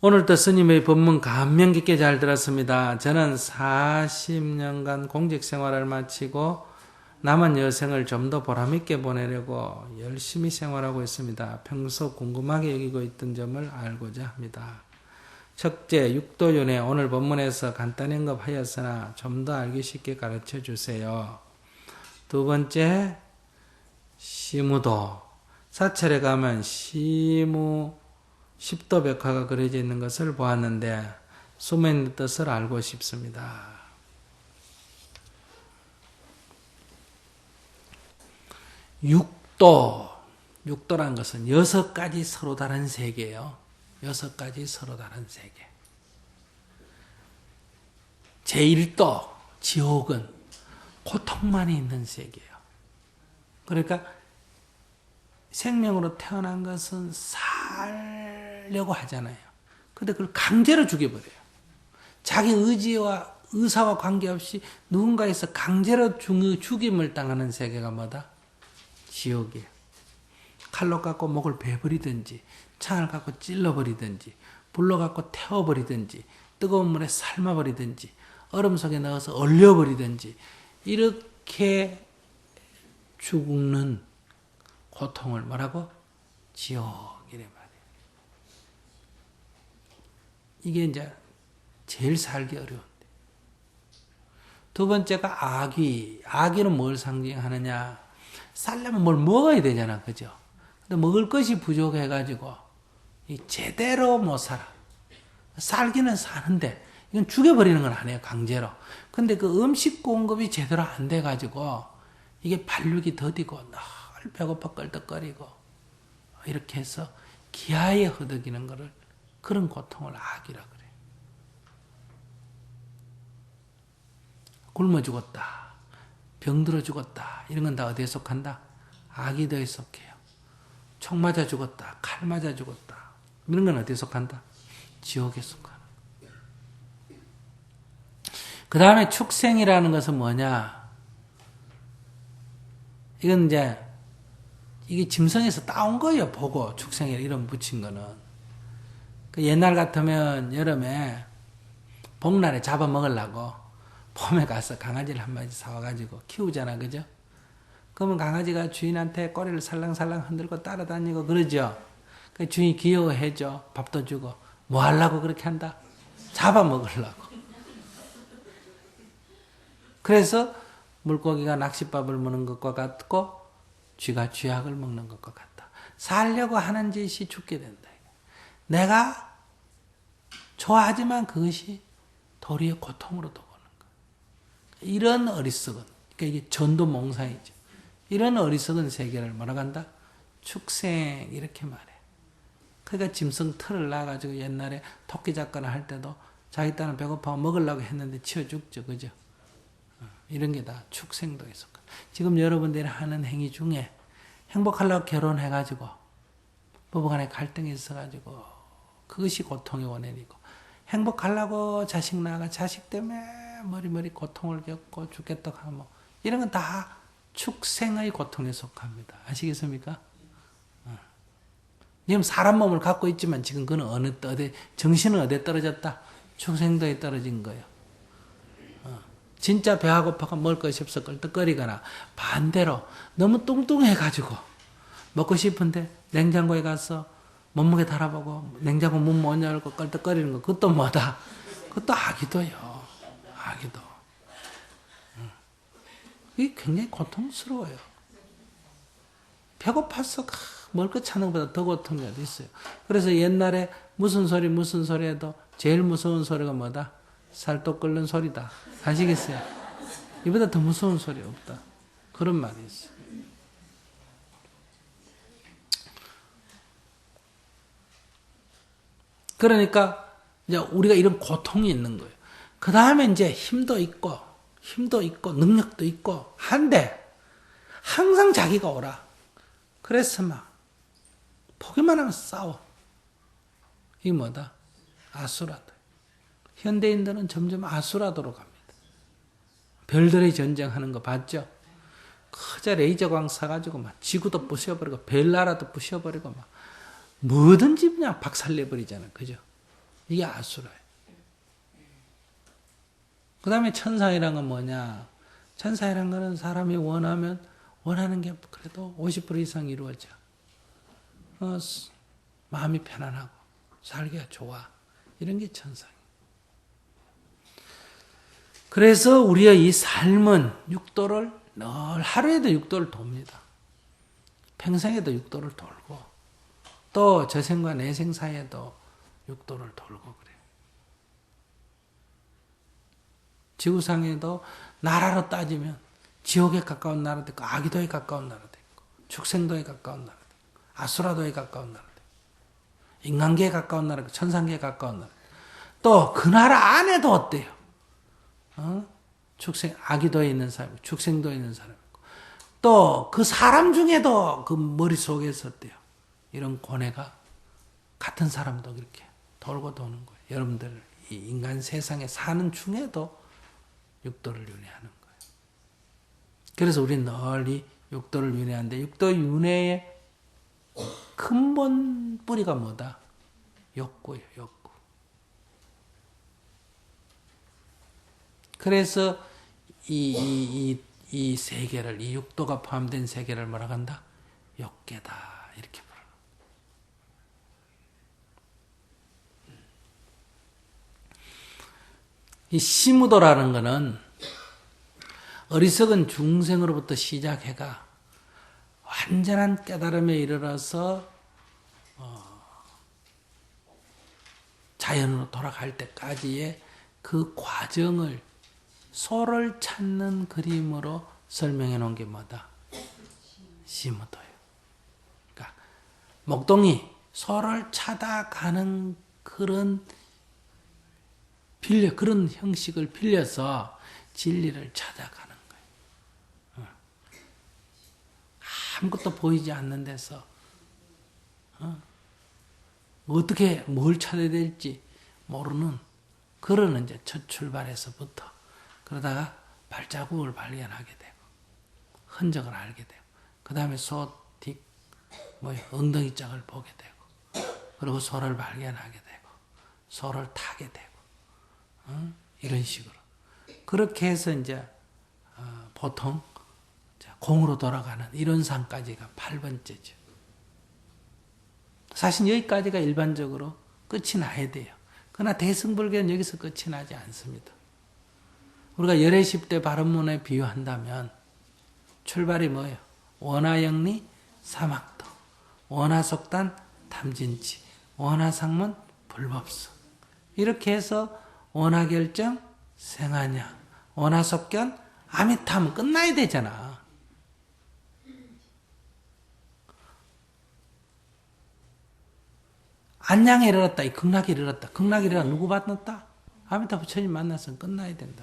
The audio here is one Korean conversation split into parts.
오늘도 스님의 법문 감명 깊게 잘 들었습니다. 저는 40년간 공직 생활을 마치고 남은 여생을 좀 더 보람있게 보내려고 열심히 생활하고 있습니다. 평소 궁금하게 여기고 있던 점을 알고자 합니다. 첫째, 육도윤회 오늘 법문에서 간단히 언급하였으나 좀 더 알기 쉽게 가르쳐 주세요. 두 번째, 시무도. 사찰에 가면 시무 십도벽화가 그려져 있는 것을 보았는데 소매의 뜻을 알고 싶습니다. 육도, 육도란 것은 여섯 가지 서로 다른 세계예요. 여섯 가지 서로 다른 세계. 제1도, 지옥은 고통만이 있는 세계예요. 그러니까 생명으로 태어난 것은 살 려고 하잖아요. 근데 그걸 강제로 죽여버려요. 자기 의지와 의사와 관계없이 누군가에서 강제로 죽임을 당하는 세계가 뭐다? 지옥이에요. 칼로 깎고 목을 베버리든지, 창을 갖고 찔러버리든지, 불로 갖고 태워버리든지, 뜨거운 물에 삶아버리든지, 얼음 속에 넣어서 얼려버리든지, 이렇게 죽는 고통을 뭐라고? 지옥이래 말이에요. 이게 이제 제일 살기 어려운데. 두 번째가 아귀. 아귀는 뭘 상징하느냐? 살려면 뭘 먹어야 되잖아. 그죠? 근데 먹을 것이 부족해가지고, 제대로 못 살아. 살기는 사는데, 이건 죽여버리는 건 아니에요. 강제로. 근데 그 음식 공급이 제대로 안 돼가지고, 이게 발육이 더디고, 배고파 껄떡거리고 이렇게 해서 기아에 허덕이는 것을 그런 고통을 악이라 그래요. 굶어 죽었다. 병들어 죽었다. 이런 건 다 어디에 속한다? 악이 더에 속해요. 총 맞아 죽었다. 칼 맞아 죽었다. 이런 건 어디에 속한다? 지옥에 속하는 그 다음에 축생이라는 것은 뭐냐? 이건 이제 이게 짐승에서 따온 거예요. 보고 축생에 이름 붙인 거는. 그 옛날 같으면 여름에 복날에 잡아먹으려고 봄에 가서 강아지를 한 마리 사와가지고 키우잖아. 그죠? 그러면 강아지가 주인한테 꼬리를 살랑살랑 흔들고 따라다니고 그러죠. 그 주인이 귀여워해줘. 밥도 주고. 뭐 하려고 그렇게 한다? 잡아먹으려고. 그래서 물고기가 낚싯밥을 먹는 것과 같고 쥐가 쥐약을 먹는 것과 같다. 살려고 하는 짓이 죽게 된다. 내가 좋아하지만 그것이 도리어 고통으로 도보는 것. 이런 어리석은, 그러니까 이게 전도 몽상이죠. 이런 어리석은 세계를 뭐라고 한다? 축생, 이렇게 말해. 그러니까 짐승 털을 놔가지고 옛날에 토끼 작가를 할 때도 자기 딸은 배고파 먹으려고 했는데 치워 죽죠. 그죠? 어, 이런 게 다 축생도 있었고. 지금 여러분들이 하는 행위 중에 행복하려고 결혼해가지고 부부간에 갈등이 있어가지고 그것이 고통의 원인이고 행복하려고 자식 낳아가 자식 때문에 머리머리 고통을 겪고 죽겠다 하면 이런 건 다 축생의 고통에 속합니다. 아시겠습니까? 어. 지금 사람 몸을 갖고 있지만 지금 그는 어느 어디 정신은 어디에 떨어졌다? 축생도에 떨어진 거예요. 진짜 배가 고파가 먹을 것이 없어 끌떡거리거나 반대로 너무 뚱뚱해가지고 먹고 싶은데 냉장고에 가서 몸무게 달아보고 냉장고 문 못 열고 끌떡거리는 거 그것도 뭐다? 그것도 아기도요. 아기도. 이게 굉장히 고통스러워요. 배고파서 먹을 것 찾는 것보다 더 고통이 어디 있어요. 그래서 옛날에 무슨 소리 무슨 소리 해도 제일 무서운 소리가 뭐다? 살도 끓는 소리다. 아시겠어요? 이보다 더 무서운 소리 없다. 그런 말이 있어요. 그러니까 이제 우리가 이런 고통이 있는 거예요. 그 다음에 이제 힘도 있고, 힘도 있고, 능력도 있고, 한데, 항상 자기가 오라. 그래서 막, 보기만 하면 싸워. 이게 뭐다? 아수라다. 현대인들은 점점 아수라도로 갑니다. 별들의 전쟁하는 거 봤죠? 그저 레이저 광 사가지고 막 지구도 부셔버리고 별나라도 부셔버리고 막 뭐든지 그냥 박살내버리잖아. 그죠? 이게 아수라예요. 그 다음에 천상이란 건 뭐냐? 천상이란 거는 사람이 원하면 원하는 게 그래도 50% 이상 이루어져. 어, 마음이 편안하고 살기가 좋아. 이런 게 천상. 그래서 우리의 이 삶은 육도를 늘 하루에도 육도를 돕니다. 평생에도 육도를 돌고 또 저생과 내생 사이에도 육도를 돌고 그래요. 지구상에도 나라로 따지면 지옥에 가까운 나라도 있고 아기도에 가까운 나라도 있고 축생도에 가까운 나라도 있고 아수라도에 가까운 나라도 있고 인간계에 가까운 나라, 천상계에 가까운 나라. 또 그 나라 안에도 어때요? 어? 축생 아기도에 있는 사람, 축생도에 있는 사람 있고 또그 사람 중에도 그 머릿속에서 어때요? 이런 고뇌가 같은 사람도 그렇게 돌고 도는 거예요. 여러분들 이 인간 세상에 사는 중에도 육도를 윤회하는 거예요. 그래서 우리는 널리 육도를 윤회하는데 육도 윤회의 근본 뿌리가 뭐다? 욕구예요, 욕구. 그래서 이, 이, 이, 이 세계를, 이 육도가 포함된 세계를 뭐라 한다? 욕계다. 이렇게 부르는 이 시무도라는 거는 어리석은 중생으로부터 시작해가 완전한 깨달음에 이르러서 어, 자연으로 돌아갈 때까지의 그 과정을 소를 찾는 그림으로 설명해 놓은 게 뭐다? 시무도예요. 그러니까 목동이 소를 찾아가는 그런 빌려 그런 형식을 빌려서 진리를 찾아가는 거예요. 아무것도 보이지 않는 데서 어? 어떻게 뭘 찾아야 될지 모르는 그런 이제 첫 출발에서부터 그러다가 발자국을 발견하게 되고 흔적을 알게 되고 그 다음에 소 뒷 뭐 엉덩이 짝을 보게 되고 그리고 소를 발견하게 되고 소를 타게 되고 어? 이런 식으로 그렇게 해서 이제 어, 보통 공으로 돌아가는 이런 상까지가 8번째죠. 사실 여기까지가 일반적으로 끝이 나야 돼요. 그러나 대승불교는 여기서 끝이 나지 않습니다. 우리가 열애 10대 바른문에 비유한다면 출발이 뭐예요? 원화영리 사막도, 원화속단 탐진치, 원화상문 불법수 이렇게 해서 원화결정 생하냐, 원화석견 아미타면 끝나야 되잖아. 안양에 이르렀다. 이 극락에 이르렀다. 극락에 이르러 누구 만났다? 아미타 부처님 만나서 끝나야 된다.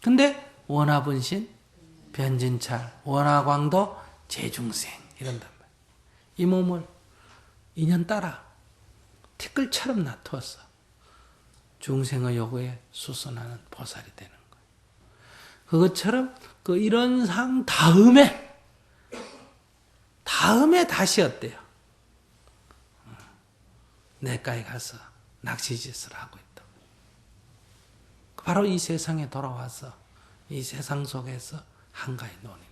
근데 원화분신, 변진찰, 원화광도, 재중생 이런단 말이야. 이 몸을 인연 따라 티끌처럼 놔두었어. 중생의 요구에 수선하는 보살이 되는 거예요. 그것처럼 그 이런 상 다음에 다음에 다시 어때요? 내가에 가서 낚시짓을 하고 있다. 바로 이 세상에 돌아와서 이 세상 속에서 한가히 논이는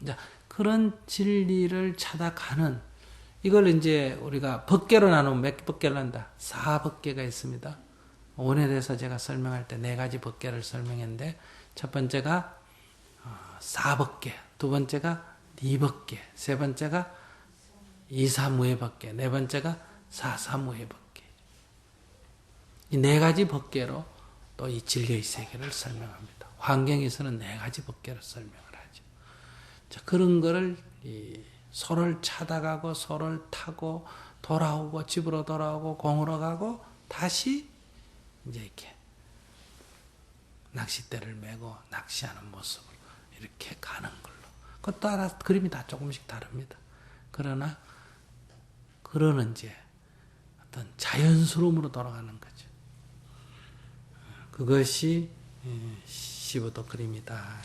거예요. 그런 진리를 찾아가는 이걸 이제 우리가 법계로 나누면 몇 법계를 한다? 사 법계가 있습니다. 원에 대해서 제가 설명할 때 네 가지 법계를 설명했는데 첫 번째가 어, 사법계, 두 번째가 니 법계, 세 번째가 이사무해법계, 네 번째가 사사무해법계. 이 네 가지 법계로 또 이 진리의 세계를 설명합니다. 환경에서는 네 가지 법계를 하죠. 자, 그런 거를 소를 찾아가고 소를 타고 돌아오고 집으로 돌아오고 공으로 가고 다시 이제 이렇게 낚싯대를 메고 낚시하는 모습으로 이렇게 가는 걸로. 그것도 알아, 그림이 다 조금씩 다릅니다. 그러나, 그러는 이제 어떤 자연스러움으로 돌아가는 거죠. 그것이 시부도 그림이다.